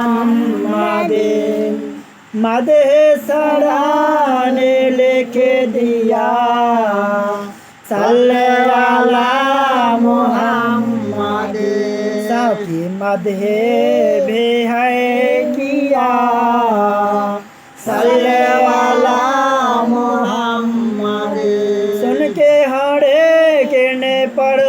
मादे मादे सड़ा ने लिखे दिया। सल्ले वाला मोहम्मद। सबकी मदे बे है किया। सल्ले वाला मोहम्मद। सुन के हड़े के ने पढ़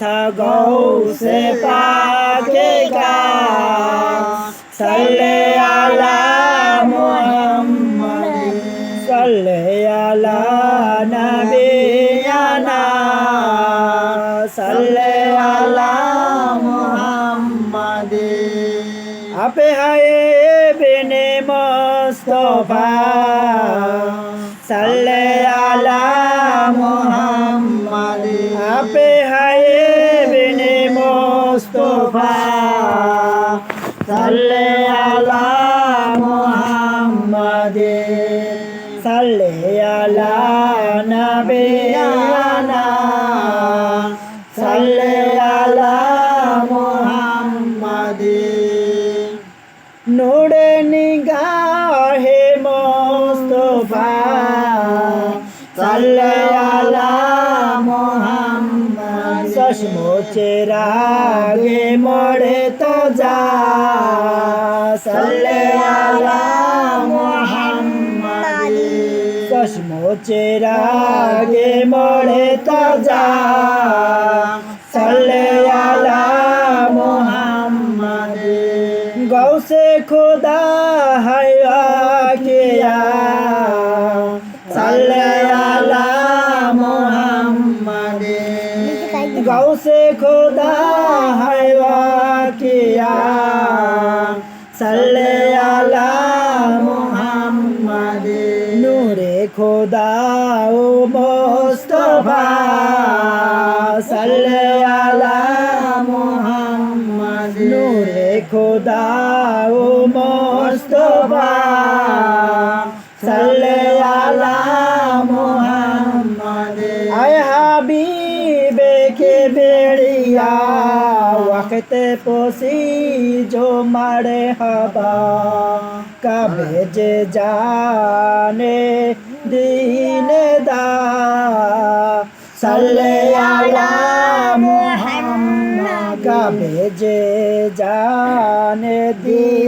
था गौ से पाके का सल्ले आला मोहम्मद सल्ले आला नबीना सल्ले आला मोहम्मद आप हाय बिन मुस्तफा सल्ले आला সাল্লে আলা মুহাম্মদ। সাল্লে আলা নবিয়ানা। সাল্লে আলা মুহাম্মদ। নোড়ে নিগাহে মোস্তফা। সাল্লে আলা চেরাগে মরে তো যা। সাল্লে আলা মোহাম্মদ। চশমো চেরাগে মরে তো যা। সাল্লে আলা মোহাম্মদ। গৌসে খোদা হায়া কিয়া नूरे खुदा ओ मुस्तफा सल्ले अला मोहम्मद नूरे खुदा ओ मुस्तफा सल्ले अला मोहम्मद आय हबीबे के बेड़िया वक्त पोसी जो मारे हवा कबे जे जाने দিনেদা সাল্লে আলা মুহাম্মাদ কাবে যে জানে দিন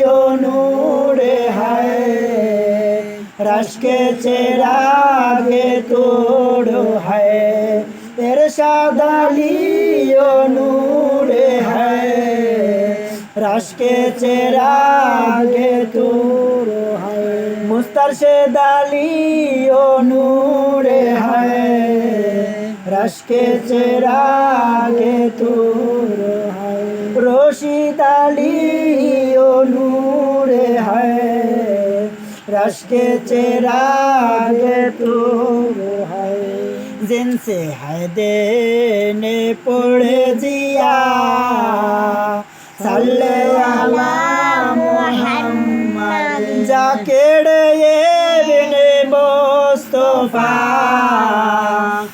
रश के चिराग तोड़ो है इरशाद अलियो नूर है रश के चिराग तोड़ो है मुस्तरशद अलियो नूर है रश के चिराग तोड़ो आकाश के चिराग तू है जिनसे है देने पढ़ दिया जाकेड़े ये मोस्तफा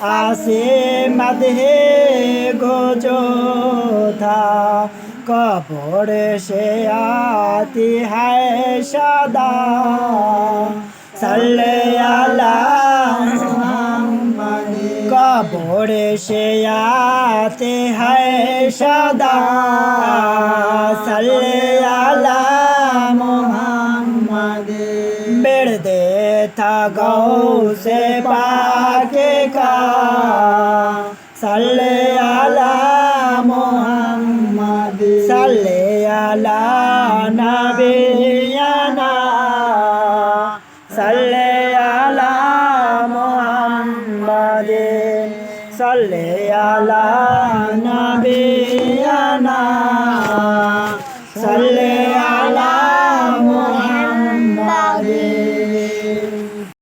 आसे मधे गोजो था কাপড় সে আতি হায় সাদা। সাল্লে আলা কাপড় সে আতে হায় সাদা। সাল্লে সালে আলা নবিয়ানা সালে